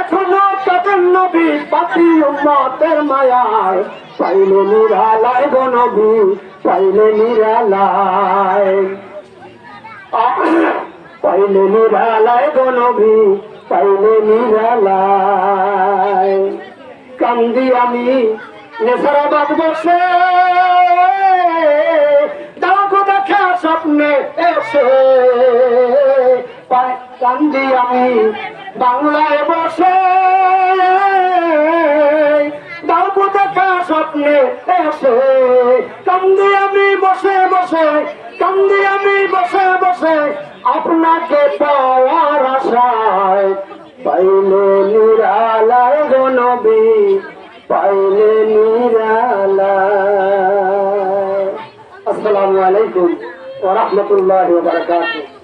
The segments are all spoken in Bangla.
এখনও তাদের নবী পাতি উম্মতের মায়ায় পাইলে নিরালায় গো নবী পাইলে নিরালায়। পাইলে নিরালায় গো নবী পাইলে নিরালায়। কান্দি আমি নেশারাবাদ বসে। দাগো দেখা স্বপ্নে এসে। কান্দি আমি বাংলায় বসে। দাগো দেখা স্বপ্নে এসে। কান্দি আমি বসে বসে। কান্দি আমি বসে বসে। আপনাকে পাওয়ার আশায় পাইলে নিরালায় গো নবী, পাইলে নিরালায় আসসালামু আলাইকুম ওয়া রাহমাতুল্লাহি ওয়া বারাকাতুহু।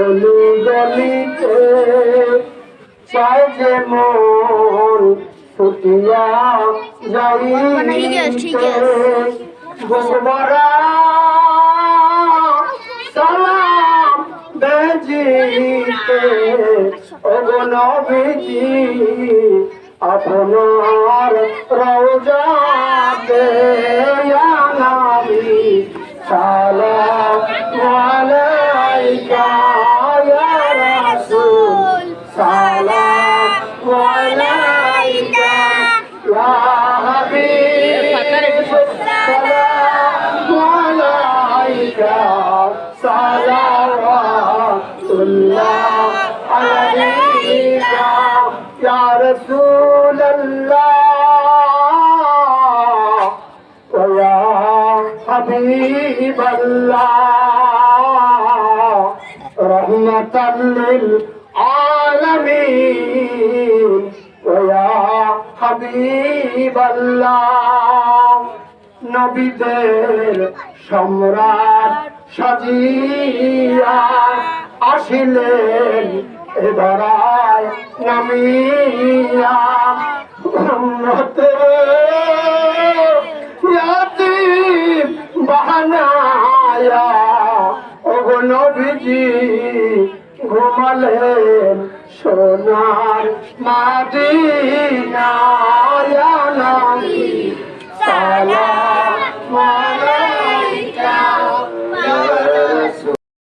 অলি গলিতে চাই যে মন ঠিক আছে। যাইতে গোবরা সালাম বেজিতে অগনবিজি আপনার রওজাতে সালাওয়াতুল্লাহ আলাইকা ইয়া রাসূলুল্লাহ ওয়া হাবিবাল্লাহ রহমাতাল লিল আলামিন ওয়া হাবিবাল্লাহ নবীদের সম্রাট সাজিয়া আসিলেন এ ধরায় নামিয়া। বাহানায়া নবীজি ঘুমালেন সোনার মাদিনায়া। নামি সালা smile.